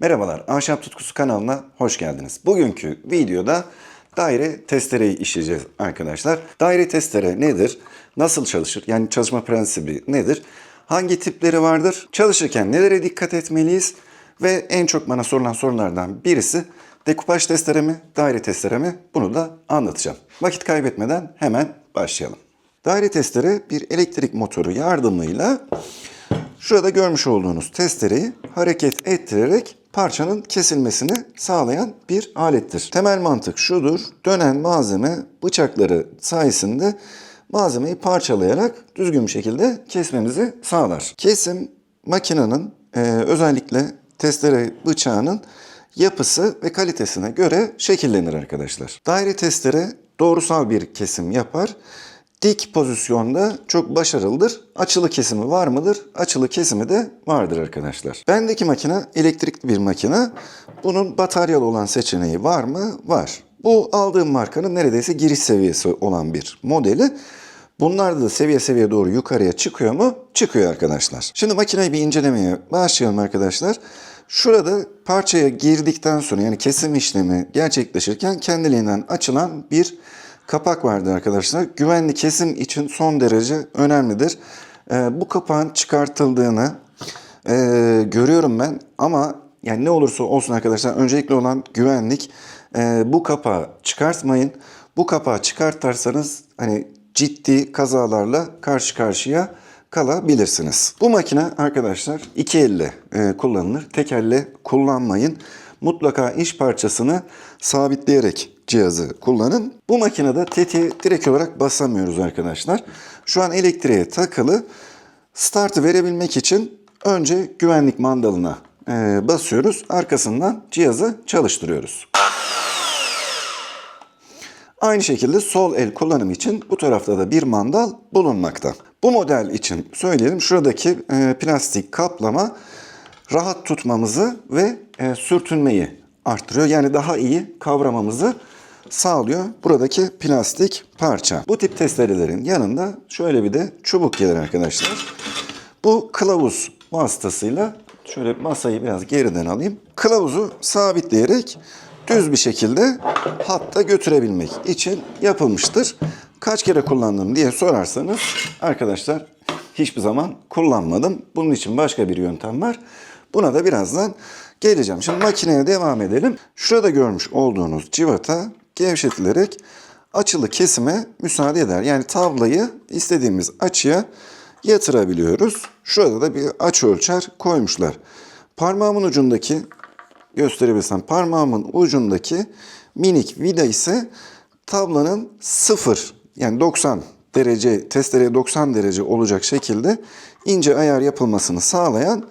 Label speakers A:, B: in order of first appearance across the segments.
A: Merhabalar, Ahşap Tutkusu kanalına hoş geldiniz. Bugünkü videoda daire testereyi işleyeceğiz arkadaşlar. Daire testere nedir? Nasıl çalışır? Yani çalışma prensibi nedir? Hangi tipleri vardır? Çalışırken nelere dikkat etmeliyiz? Ve en çok bana sorulan sorulardan birisi dekupaj testere mi, daire testere mi? Bunu da anlatacağım. Vakit kaybetmeden hemen başlayalım. Daire testere bir elektrik motoru yardımıyla Şurada görmüş olduğunuz testereyi hareket ettirerek parçanın kesilmesini sağlayan bir alettir. Temel mantık şudur. Dönen malzeme bıçakları sayesinde malzemeyi parçalayarak düzgün bir şekilde kesmemizi sağlar. Kesim makinenin e, özellikle testere bıçağının yapısı ve kalitesine göre şekillenir arkadaşlar. Daire testere doğrusal bir kesim yapar dik pozisyonda çok başarılıdır. Açılı kesimi var mıdır? Açılı kesimi de vardır arkadaşlar. Bendeki makine elektrikli bir makine. Bunun bataryalı olan seçeneği var mı? Var. Bu aldığım markanın neredeyse giriş seviyesi olan bir modeli. Bunlarda da seviye seviye doğru yukarıya çıkıyor mu? Çıkıyor arkadaşlar. Şimdi makineyi bir incelemeye başlayalım arkadaşlar. Şurada parçaya girdikten sonra yani kesim işlemi gerçekleşirken kendiliğinden açılan bir kapak vardır arkadaşlar. Güvenli kesim için son derece önemlidir. Ee, bu kapağın çıkartıldığını e, görüyorum ben ama yani ne olursa olsun arkadaşlar öncelikli olan güvenlik. Ee, bu kapağı çıkartmayın. Bu kapağı çıkartarsanız hani ciddi kazalarla karşı karşıya kalabilirsiniz. Bu makine arkadaşlar iki elle e, kullanılır. Tek elle kullanmayın. Mutlaka iş parçasını sabitleyerek cihazı kullanın. Bu makinede tetiğe direkt olarak basamıyoruz arkadaşlar. Şu an elektriğe takılı. Startı verebilmek için önce güvenlik mandalına e, basıyoruz. Arkasından cihazı çalıştırıyoruz. Aynı şekilde sol el kullanım için bu tarafta da bir mandal bulunmakta. Bu model için söyleyelim şuradaki e, plastik kaplama rahat tutmamızı ve e, sürtünmeyi arttırıyor. Yani daha iyi kavramamızı sağlıyor buradaki plastik parça. Bu tip testerelerin yanında şöyle bir de çubuk gelir arkadaşlar. Bu kılavuz vasıtasıyla şöyle masayı biraz geriden alayım. Kılavuzu sabitleyerek düz bir şekilde hatta götürebilmek için yapılmıştır. Kaç kere kullandım diye sorarsanız arkadaşlar hiçbir zaman kullanmadım. Bunun için başka bir yöntem var. Buna da birazdan geleceğim. Şimdi makineye devam edelim. Şurada görmüş olduğunuz civata gevşetilerek açılı kesime müsaade eder. Yani tablayı istediğimiz açıya yatırabiliyoruz. Şurada da bir açı ölçer koymuşlar. Parmağımın ucundaki gösterebilirsem parmağımın ucundaki minik vida ise tablanın sıfır yani 90 derece testereye 90 derece olacak şekilde ince ayar yapılmasını sağlayan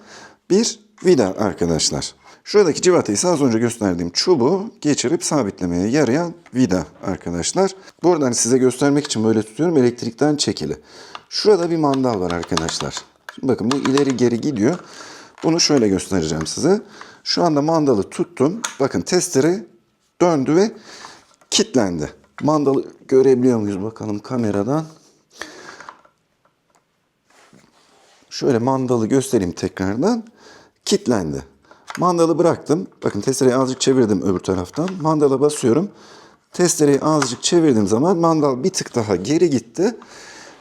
A: bir vida arkadaşlar. Şuradaki civata ise az önce gösterdiğim çubuğu geçirip sabitlemeye yarayan vida arkadaşlar. Buradan size göstermek için böyle tutuyorum elektrikten çekili. Şurada bir mandal var arkadaşlar. Şimdi bakın bu ileri geri gidiyor. Bunu şöyle göstereceğim size. Şu anda mandalı tuttum. Bakın testere döndü ve kilitlendi. Mandalı görebiliyor muyuz bakalım kameradan. Şöyle mandalı göstereyim tekrardan. Kilitlendi. Mandalı bıraktım. Bakın testereyi azıcık çevirdim öbür taraftan. Mandala basıyorum. Testereyi azıcık çevirdiğim zaman mandal bir tık daha geri gitti.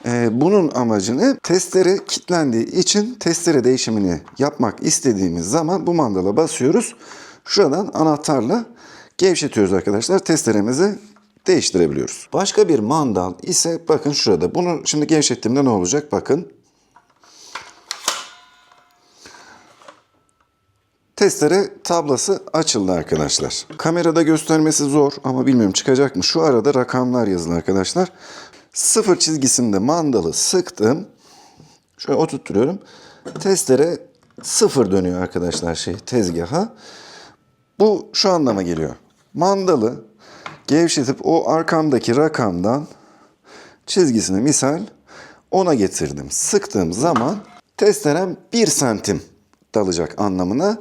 A: Ee, bunun amacını testere kilitlendiği için testere değişimini yapmak istediğimiz zaman bu mandala basıyoruz. Şuradan anahtarla gevşetiyoruz arkadaşlar. Testeremizi değiştirebiliyoruz. Başka bir mandal ise bakın şurada. Bunu şimdi gevşettiğimde ne olacak? Bakın Testere tablası açıldı arkadaşlar. Kamerada göstermesi zor ama bilmiyorum çıkacak mı? Şu arada rakamlar yazılı arkadaşlar. Sıfır çizgisinde mandalı sıktım. Şöyle oturtturuyorum. Testere sıfır dönüyor arkadaşlar şey tezgaha. Bu şu anlama geliyor. Mandalı gevşetip o arkamdaki rakamdan çizgisini misal ona getirdim. Sıktığım zaman testerem 1 santim dalacak anlamına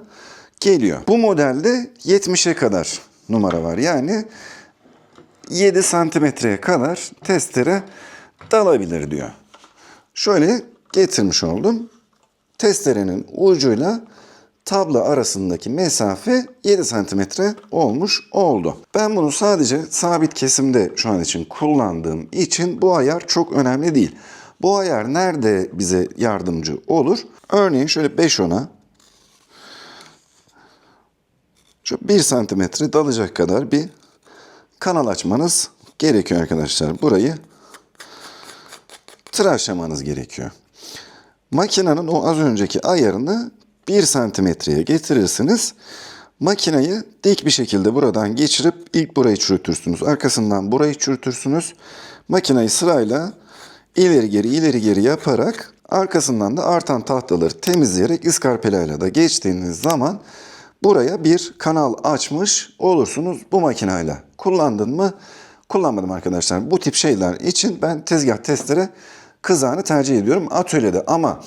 A: geliyor. Bu modelde 70'e kadar numara var. Yani 7 santimetreye kadar testere dalabilir diyor. Şöyle getirmiş oldum. Testerenin ucuyla tabla arasındaki mesafe 7 santimetre olmuş oldu. Ben bunu sadece sabit kesimde şu an için kullandığım için bu ayar çok önemli değil. Bu ayar nerede bize yardımcı olur? Örneğin şöyle 5 ona şu 1 santimetre dalacak kadar bir kanal açmanız gerekiyor arkadaşlar. Burayı tıraşlamanız gerekiyor. Makinenin o az önceki ayarını 1 santimetreye getirirsiniz. Makineyi dik bir şekilde buradan geçirip ilk burayı çürütürsünüz. Arkasından burayı çürütürsünüz. Makineyi sırayla ileri geri ileri geri yaparak arkasından da artan tahtaları temizleyerek iskarpelayla da geçtiğiniz zaman buraya bir kanal açmış olursunuz bu makineyle. Kullandın mı? Kullanmadım arkadaşlar. Bu tip şeyler için ben tezgah testere kızağını tercih ediyorum atölyede ama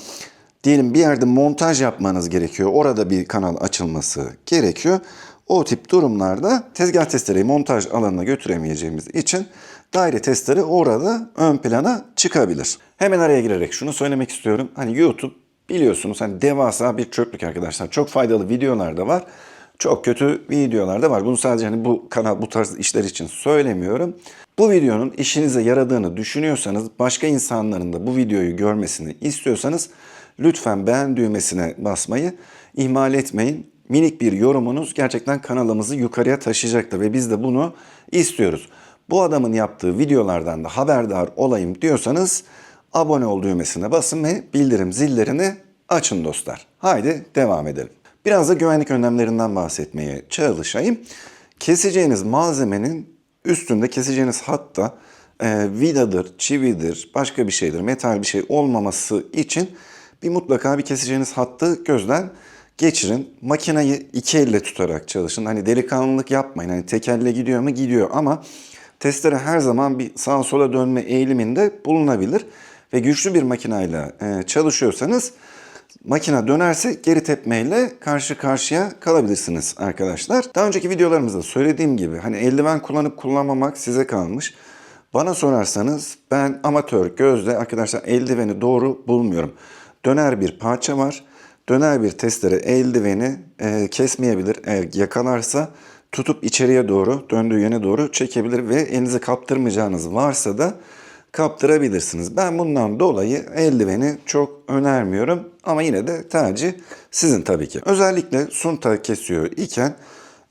A: diyelim bir yerde montaj yapmanız gerekiyor. Orada bir kanal açılması gerekiyor. O tip durumlarda tezgah testereyi montaj alanına götüremeyeceğimiz için daire testere orada ön plana çıkabilir. Hemen araya girerek şunu söylemek istiyorum. Hani YouTube biliyorsunuz hani devasa bir çöplük arkadaşlar. Çok faydalı videolar da var. Çok kötü videolar da var. Bunu sadece hani bu kanal bu tarz işler için söylemiyorum. Bu videonun işinize yaradığını düşünüyorsanız, başka insanların da bu videoyu görmesini istiyorsanız lütfen beğen düğmesine basmayı ihmal etmeyin. Minik bir yorumunuz gerçekten kanalımızı yukarıya taşıyacaktır ve biz de bunu istiyoruz. Bu adamın yaptığı videolardan da haberdar olayım diyorsanız abone ol düğmesine basın ve bildirim zillerini açın dostlar. Haydi devam edelim. Biraz da güvenlik önlemlerinden bahsetmeye çalışayım. Keseceğiniz malzemenin üstünde keseceğiniz hatta e, vidadır, çividir, başka bir şeydir, metal bir şey olmaması için bir mutlaka bir keseceğiniz hattı gözden geçirin. Makineyi iki elle tutarak çalışın. Hani delikanlılık yapmayın. Hani tek elle gidiyor mu? Gidiyor ama testere her zaman bir sağa sola dönme eğiliminde bulunabilir. Ve güçlü bir makineyle e, çalışıyorsanız makine dönerse geri tepmeyle karşı karşıya kalabilirsiniz arkadaşlar. Daha önceki videolarımızda söylediğim gibi hani eldiven kullanıp kullanmamak size kalmış. Bana sorarsanız ben amatör gözle arkadaşlar eldiveni doğru bulmuyorum. Döner bir parça var. Döner bir testere eldiveni e, kesmeyebilir. Eğer yakalarsa tutup içeriye doğru, döndüğü yöne doğru çekebilir ve elinizi kaptırmayacağınız varsa da kaptırabilirsiniz. Ben bundan dolayı eldiveni çok önermiyorum ama yine de tercih sizin tabii ki. Özellikle sunta kesiyor iken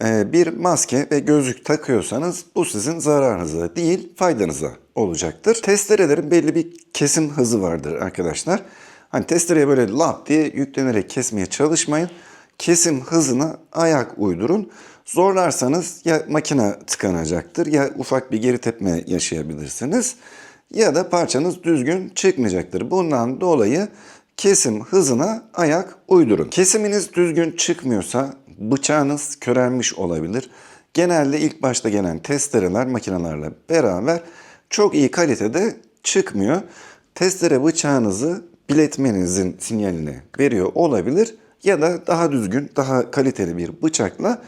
A: e, bir maske ve gözlük takıyorsanız bu sizin zararınıza değil faydanıza olacaktır. Testerelerin belli bir kesim hızı vardır arkadaşlar. Hani testereye böyle lap diye yüklenerek kesmeye çalışmayın. Kesim hızına ayak uydurun. Zorlarsanız ya makine tıkanacaktır ya ufak bir geri tepme yaşayabilirsiniz ya da parçanız düzgün çıkmayacaktır. Bundan dolayı kesim hızına ayak uydurun. Kesiminiz düzgün çıkmıyorsa bıçağınız körelmiş olabilir. Genelde ilk başta gelen testereler makinelerle beraber çok iyi kalitede çıkmıyor. Testere bıçağınızı biletmenizin sinyalini veriyor olabilir ya da daha düzgün, daha kaliteli bir bıçakla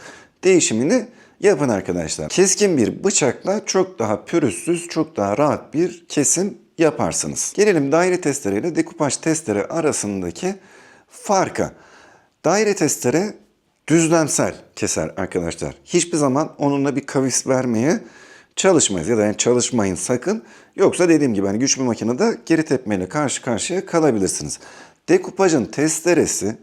A: değişimini yapın arkadaşlar. Keskin bir bıçakla çok daha pürüzsüz, çok daha rahat bir kesim yaparsınız. Gelelim daire testere ile dekupaj testere arasındaki farka. Daire testere düzlemsel keser arkadaşlar. Hiçbir zaman onunla bir kavis vermeye çalışmayız ya da yani çalışmayın sakın. Yoksa dediğim gibi hani güç bir makinede geri tepmeyle karşı karşıya kalabilirsiniz. Dekupajın testeresi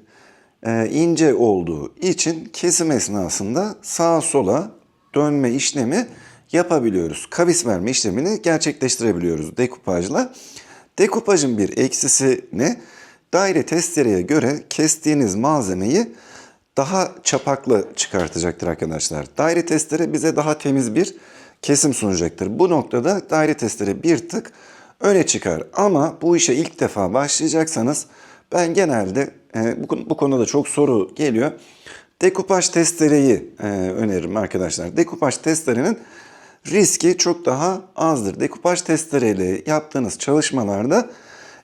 A: ince olduğu için kesim esnasında sağa sola dönme işlemi yapabiliyoruz. Kavis verme işlemini gerçekleştirebiliyoruz dekupajla. Dekupajın bir eksisi ne? Daire testereye göre kestiğiniz malzemeyi daha çapaklı çıkartacaktır arkadaşlar. Daire testere bize daha temiz bir kesim sunacaktır. Bu noktada daire testere bir tık öne çıkar. Ama bu işe ilk defa başlayacaksanız ben genelde e, bu, bu konuda da çok soru geliyor. Dekupaj testereyi e, öneririm arkadaşlar. Dekupaj testerenin riski çok daha azdır. Dekupaj testereyle yaptığınız çalışmalarda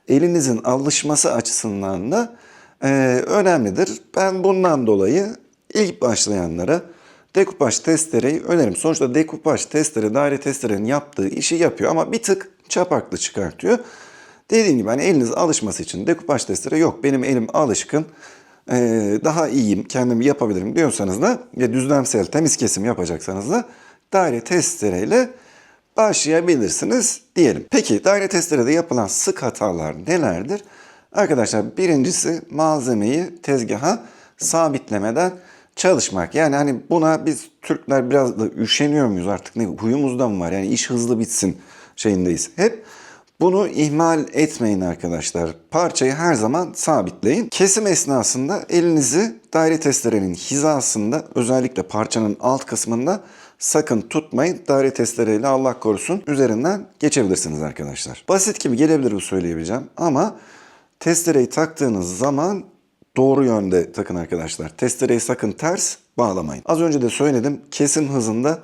A: elinizin alışması açısından da e, önemlidir. Ben bundan dolayı ilk başlayanlara dekupaj testereyi öneririm. Sonuçta dekupaj testere daire testerenin yaptığı işi yapıyor ama bir tık çapaklı çıkartıyor. Dediğim gibi hani eliniz alışması için dekupaj testere yok benim elim alışkın. e, daha iyiyim, kendim yapabilirim diyorsanız da ve düzlemsel temiz kesim yapacaksanız da daire testereyle başlayabilirsiniz diyelim. Peki daire testerede yapılan sık hatalar nelerdir? Arkadaşlar birincisi malzemeyi tezgaha sabitlemeden çalışmak. Yani hani buna biz Türkler biraz da üşeniyor muyuz artık ne huyumuzda mı var? Yani iş hızlı bitsin şeyindeyiz. Hep bunu ihmal etmeyin arkadaşlar. Parçayı her zaman sabitleyin. Kesim esnasında elinizi daire testerenin hizasında özellikle parçanın alt kısmında sakın tutmayın. Daire testereyle Allah korusun üzerinden geçebilirsiniz arkadaşlar. Basit gibi gelebilir bu söyleyebileceğim ama testereyi taktığınız zaman doğru yönde takın arkadaşlar. Testereyi sakın ters bağlamayın. Az önce de söyledim kesim hızında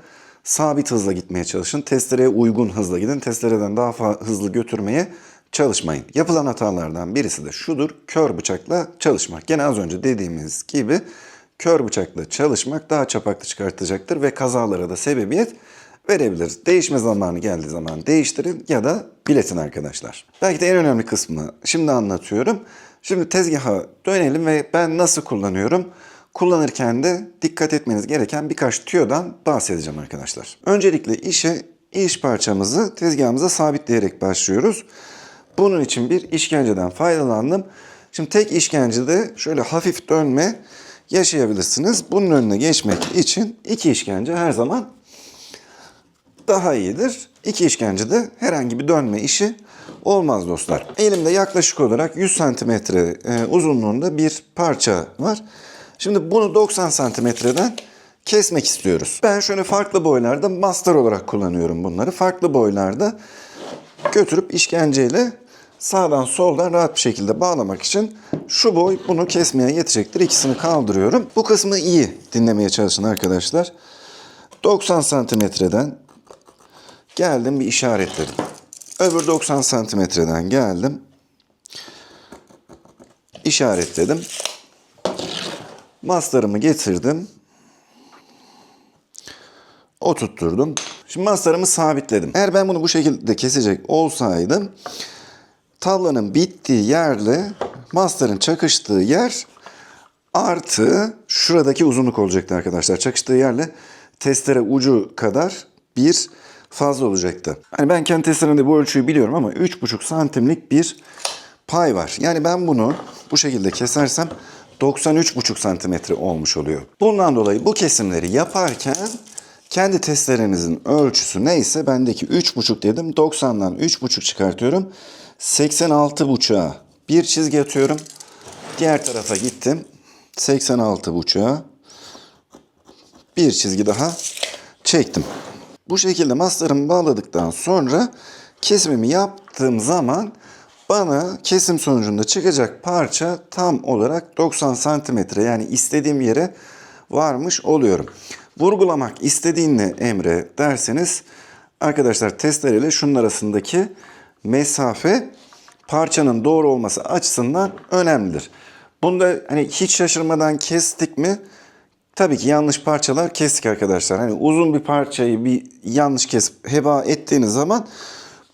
A: sabit hızla gitmeye çalışın. Testereye uygun hızla gidin. Testereden daha hızlı götürmeye çalışmayın. Yapılan hatalardan birisi de şudur. Kör bıçakla çalışmak. Gene az önce dediğimiz gibi kör bıçakla çalışmak daha çapaklı çıkartacaktır ve kazalara da sebebiyet verebilir. Değişme zamanı geldiği zaman değiştirin ya da biletin arkadaşlar. Belki de en önemli kısmı şimdi anlatıyorum. Şimdi tezgaha dönelim ve ben nasıl kullanıyorum? Kullanırken de dikkat etmeniz gereken birkaç tüyodan bahsedeceğim arkadaşlar. Öncelikle işe iş parçamızı tezgahımıza sabitleyerek başlıyoruz. Bunun için bir işkenceden faydalandım. Şimdi tek işkencede şöyle hafif dönme yaşayabilirsiniz. Bunun önüne geçmek için iki işkence her zaman daha iyidir. İki işkencede herhangi bir dönme işi olmaz dostlar. Elimde yaklaşık olarak 100 santimetre e, uzunluğunda bir parça var. Şimdi bunu 90 santimetreden kesmek istiyoruz. Ben şöyle farklı boylarda master olarak kullanıyorum bunları. Farklı boylarda götürüp işkenceyle sağdan soldan rahat bir şekilde bağlamak için şu boy bunu kesmeye yetecektir. İkisini kaldırıyorum. Bu kısmı iyi dinlemeye çalışın arkadaşlar. 90 santimetreden geldim bir işaretledim. Öbür 90 santimetreden geldim. İşaretledim. Mastarımı getirdim. Oturtturdum. Şimdi mastarımı sabitledim. Eğer ben bunu bu şekilde kesecek olsaydım tavlanın bittiği yerle mastarın çakıştığı yer artı şuradaki uzunluk olacaktı arkadaşlar. Çakıştığı yerle testere ucu kadar bir fazla olacaktı. Hani ben kendi testeremde bu ölçüyü biliyorum ama 3,5 santimlik bir pay var. Yani ben bunu bu şekilde kesersem 93,5 santimetre olmuş oluyor. Bundan dolayı bu kesimleri yaparken kendi testerenizin ölçüsü neyse bendeki 3,5 dedim. 90'dan 3,5 çıkartıyorum. 86,5'a bir çizgi atıyorum. Diğer tarafa gittim. 86,5'a bir çizgi daha çektim. Bu şekilde maslarımı bağladıktan sonra kesimimi yaptığım zaman bana kesim sonucunda çıkacak parça tam olarak 90 santimetre yani istediğim yere varmış oluyorum. Vurgulamak istediğin ne Emre derseniz arkadaşlar testereyle şunun arasındaki mesafe parçanın doğru olması açısından önemlidir. Bunda hani hiç şaşırmadan kestik mi Tabii ki yanlış parçalar kestik arkadaşlar. Hani uzun bir parçayı bir yanlış kesip heba ettiğiniz zaman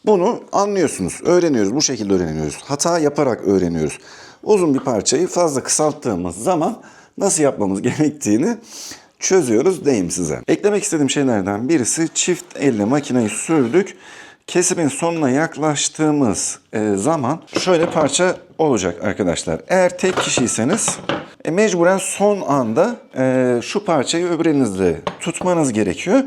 A: bunu anlıyorsunuz. Öğreniyoruz. Bu şekilde öğreniyoruz. Hata yaparak öğreniyoruz. Uzun bir parçayı fazla kısalttığımız zaman nasıl yapmamız gerektiğini çözüyoruz diyeyim size. Eklemek istediğim şeylerden birisi çift elle makineyi sürdük. Kesimin sonuna yaklaştığımız e, zaman şöyle parça olacak arkadaşlar. Eğer tek kişiyseniz e, mecburen son anda e, şu parçayı öbür elinizle tutmanız gerekiyor.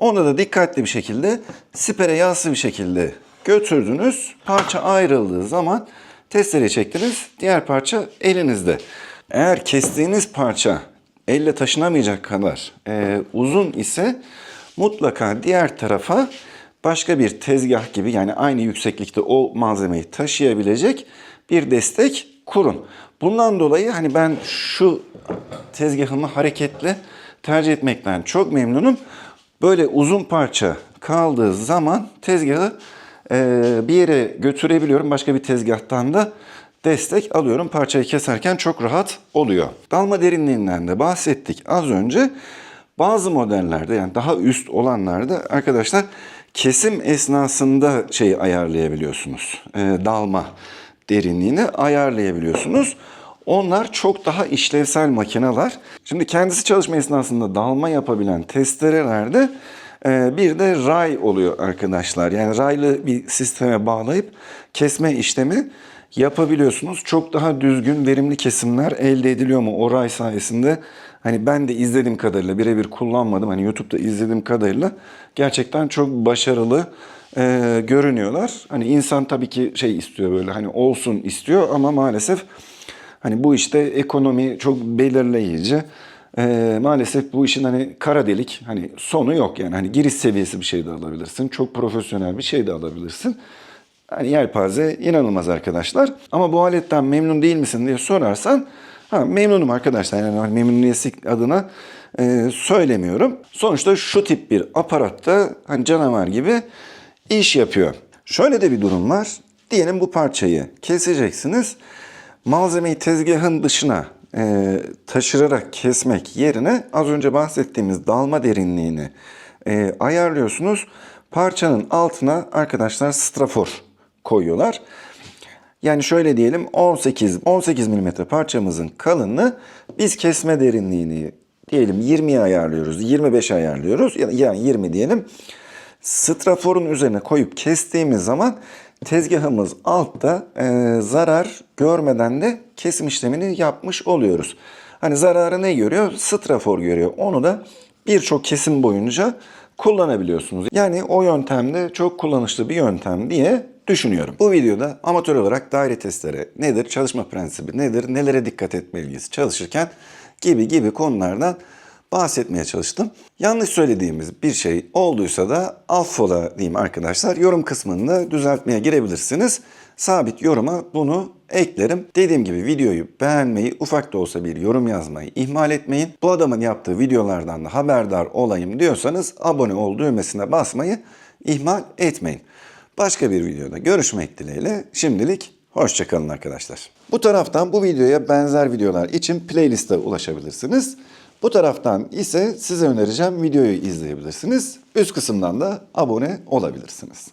A: Onda da dikkatli bir şekilde sipere yassı bir şekilde götürdünüz. Parça ayrıldığı zaman testere çektiniz. Diğer parça elinizde. Eğer kestiğiniz parça elle taşınamayacak kadar e, uzun ise mutlaka diğer tarafa başka bir tezgah gibi yani aynı yükseklikte o malzemeyi taşıyabilecek bir destek kurun. Bundan dolayı hani ben şu tezgahımı hareketli tercih etmekten çok memnunum. Böyle uzun parça kaldığı zaman tezgahı e, bir yere götürebiliyorum. Başka bir tezgahtan da destek alıyorum. Parçayı keserken çok rahat oluyor. Dalma derinliğinden de bahsettik az önce. Bazı modellerde yani daha üst olanlarda arkadaşlar kesim esnasında şeyi ayarlayabiliyorsunuz. E, dalma derinliğini ayarlayabiliyorsunuz. Onlar çok daha işlevsel makineler. Şimdi kendisi çalışma esnasında dalma yapabilen testerelerde e, bir de ray oluyor arkadaşlar. Yani raylı bir sisteme bağlayıp kesme işlemi yapabiliyorsunuz. Çok daha düzgün, verimli kesimler elde ediliyor mu o ray sayesinde? Hani ben de izlediğim kadarıyla birebir kullanmadım. Hani YouTube'da izlediğim kadarıyla gerçekten çok başarılı e, görünüyorlar. Hani insan tabii ki şey istiyor böyle hani olsun istiyor ama maalesef hani bu işte ekonomi çok belirleyici. E, maalesef bu işin hani kara delik hani sonu yok yani hani giriş seviyesi bir şey de alabilirsin. Çok profesyonel bir şey de alabilirsin. Hani yelpaze inanılmaz arkadaşlar. Ama bu aletten memnun değil misin diye sorarsan ha, memnunum arkadaşlar. Yani hani adına e, söylemiyorum. Sonuçta şu tip bir aparatta hani canavar gibi iş yapıyor. Şöyle de bir durum var. Diyelim bu parçayı keseceksiniz. Malzemeyi tezgahın dışına e, taşırarak kesmek yerine az önce bahsettiğimiz dalma derinliğini e, ayarlıyorsunuz. Parçanın altına arkadaşlar strafor koyuyorlar. Yani şöyle diyelim 18 18 mm parçamızın kalınlığı biz kesme derinliğini diyelim 20'ye ayarlıyoruz, 25'e ayarlıyoruz yani 20 diyelim. Straforun üzerine koyup kestiğimiz zaman tezgahımız altta e, zarar görmeden de kesim işlemini yapmış oluyoruz. Hani zararı ne görüyor? Strafor görüyor. Onu da birçok kesim boyunca kullanabiliyorsunuz. Yani o yöntemde çok kullanışlı bir yöntem diye düşünüyorum. Bu videoda amatör olarak daire testleri nedir, çalışma prensibi nedir, nelere dikkat etmeliyiz çalışırken gibi gibi konulardan bahsetmeye çalıştım. Yanlış söylediğimiz bir şey olduysa da affola diyeyim arkadaşlar. Yorum kısmında düzeltmeye girebilirsiniz. Sabit yoruma bunu eklerim. Dediğim gibi videoyu beğenmeyi, ufak da olsa bir yorum yazmayı ihmal etmeyin. Bu adamın yaptığı videolardan da haberdar olayım diyorsanız abone ol düğmesine basmayı ihmal etmeyin. Başka bir videoda görüşmek dileğiyle şimdilik hoşçakalın arkadaşlar. Bu taraftan bu videoya benzer videolar için playlist'e ulaşabilirsiniz. Bu taraftan ise size önereceğim videoyu izleyebilirsiniz. Üst kısımdan da abone olabilirsiniz.